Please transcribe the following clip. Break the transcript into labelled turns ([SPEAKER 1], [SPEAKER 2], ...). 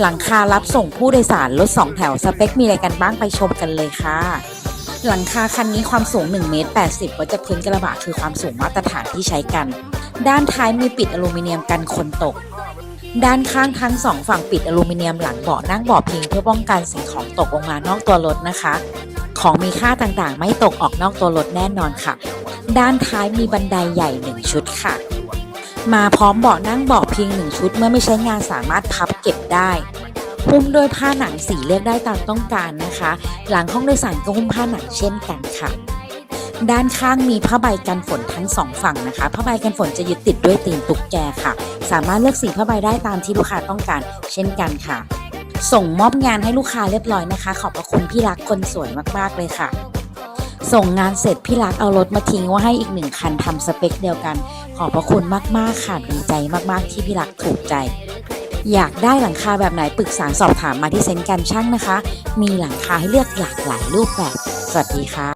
[SPEAKER 1] หลังคารับส่งผู้โดยสารรถ2แถวสเปคมีอะไรกันบ้างไปชมกันเลยค่ะ หลังคาคันนี้ความสูง1เมตร80วัจะพื้นกระบะคือความสูงมาตรฐานที่ใช้กัน ด้านท้ายมีปิดอลูมิเนียมกันคนตก ด้านข้างทั้งสองฝั่งปิดอลูมิเนียมหลังเบาะนั่งเบาะพิงเพื่อป้องกันสิ่งของตกลงมานอกตัวรถนะคะ ของมีค่าต่างๆ ไม่ตกออกนอกตัวรถแน่นอนค่ะ ด้านท้ายมีบันไดใหญ่หนึ่งชุดค่ะ มาพร้อมเบาะนั่งเบาะพิงหนึ่งชุดเมื่อไม่ใช้งานสามารถพับเก็บได้หุ้มด้วยผ้าหนังสีเลือกได้ตามต้องการนะคะ หลังห้องโดยสารก็หุ้มผ้าหนังเช่นกันค่ะ ด้านข้างมีผ้าใบกันฝนทั้งสองฝั่งนะคะผ้าใบกันฝนจะยึดติดด้วยตีนตุ๊กแกค่ะ สามารถเลือกสีผ้าใบได้ตามที่ลูกค้าต้องการ เช่นกันค่ะ ส่งมอบงานให้ลูกค้าเรียบร้อยนะคะ ขอบพระคุณพี่รักคนสวยมากๆเลยค่ะ ส่งงานเสร็จพี่รักเอารถมาทิ้งว่าให้อีกหนึ่งคันทำสเปคเดียวกัน ขอบพระคุณมากๆค่ะดีใจมากๆที่พี่รักถูกใจ อยากได้หลังคาแบบไหนปรึกษาสอบถามมาที่เซ็นกันช่างนะคะ มีหลังคาให้เลือกหลากหลายรูปแบบ สวัสดีค่ะ